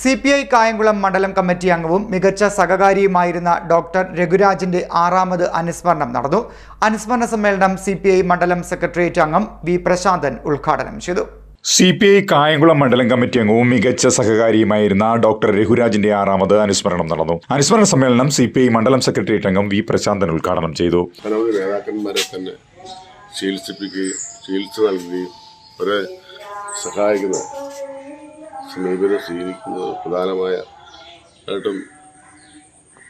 C P I Kayamkulam മണ്ഡലം committee അംഗവും മികച്ച സഹകാരിയുമായിരുന്ന ഡോക്ടർ രഘുരാജിന്റെ ആറാമത് അനുസ്മരണം നടന്നു. അനുസ്മരണ സമ്മേളനം സി പി ഐ മണ്ഡലം സെക്രട്ടേറിയറ്റ് അംഗം വി പ്രശാന്തൻ ഉദ്ഘാടനം ചെയ്തു. സി പി ഐ കായംകുളം മണ്ഡലം കമ്മിറ്റി അംഗവും മികച്ച സഹകാരിയുമായിരുന്ന ഡോക്ടർ രഘുരാജിന്റെ ആറാമത് അനുസ്മരണം നടന്നു. അനുസ്മരണ സമ്മേളനം സി പി ഐ മണ്ഡലം സെക്രട്ടേറിയറ്റ് അംഗം വി പ്രശാന്തൻ ഉദ്ഘാടനം ചെയ്തു. നേതാക്കന്മാരെ തന്നെ ചികിത്സിപ്പിക്കുകയും ചികിത്സ നൽകുകയും അവരെ സഹായിക്കുന്ന സമീപനം സ്വീകരിക്കുന്നത് പ്രധാനമായ ആയിട്ടും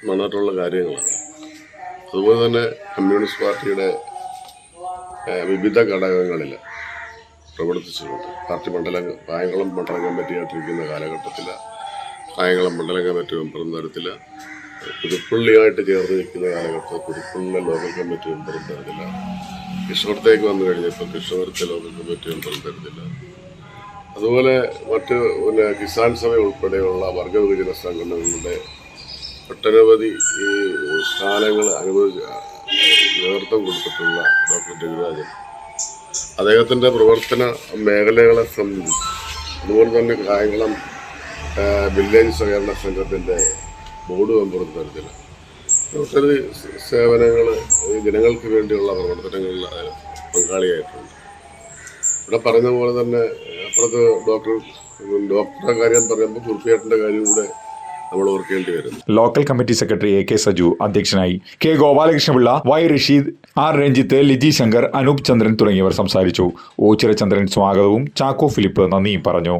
നന്നായിട്ടുള്ള കാര്യങ്ങളാണ്. അതുപോലെ തന്നെ കമ്മ്യൂണിസ്റ്റ് പാർട്ടിയുടെ വിവിധ ഘടകങ്ങളിൽ പ്രവർത്തിച്ചിട്ടുണ്ട് പാർട്ടി മണ്ഡലം കായംകുളം മണ്ഡലം കമ്മിറ്റിയായിട്ടിരിക്കുന്ന കാലഘട്ടത്തിൽ കായംകുളം മണ്ഡലം കമ്മിറ്റി മെമ്പറും തരത്തിൽ പുതുപ്പള്ളിയായിട്ട് ചേർന്ന് നിൽക്കുന്ന കാലഘട്ടത്തിൽ പുതുപ്പള്ളിയിലെ ലോക്കൽ കമ്മിറ്റി മെമ്പറും തരത്തില്ല കൃഷ്ണപുരത്തേക്ക് വന്നു കഴിഞ്ഞപ്പോൾ കൃഷ്ണപുരത്തെ ലോക്കൽ കമ്മിറ്റി മെമ്പറും തരത്തില്ല അതുപോലെ മറ്റ് പിന്നെ കിസാൻ സഭ ഉൾപ്പെടെയുള്ള വർഗവിഭജന സംഘടനകളുടെ ഒട്ടനവധി ഈ സ്ഥാനങ്ങൾ അനുവദിച്ച നേതൃത്വം കൊടുത്തിട്ടുള്ള ഡോക്ടർ രഘുരാജൻ. അദ്ദേഹത്തിന്റെ പ്രവർത്തന മേഖലകളെ സംബന്ധിച്ച് അതുപോലെ തന്നെ കായംകുളം വില്ലേജ് സഹകരണ സംഘത്തിന്റെ ബോർഡ് മെമ്പർ തരത്തിൽ ഒത്തിരി സേവനങ്ങൾ ജനങ്ങൾക്ക് വേണ്ടിയുള്ള പ്രവർത്തനങ്ങളിൽ പങ്കാളിയായിട്ടുണ്ട്. ഇവിടെ പറഞ്ഞ പോലെ തന്നെ അപ്പുറത്ത് ഡോക്ടർ ഡോക്ടറുടെ കാര്യം പറയുമ്പോൾ തീർച്ചയായിട്ടും കാര്യം കൂടെ നമ്മൾ ഓർക്കേണ്ടി വരുന്നു local committee secretary A K Saju അധ്യക്ഷനായി K Gopalakrishnapillai Y Rasheed R Ranjith Liji Shankar Anoop Chandran തുടങ്ങിയവർ സംസാരിച്ചു. ഓച്ചിറ ചന്ദ്രൻ സ്വാഗതവും ചാക്കോ ഫിലിപ്പ് നന്ദിയും പറഞ്ഞു.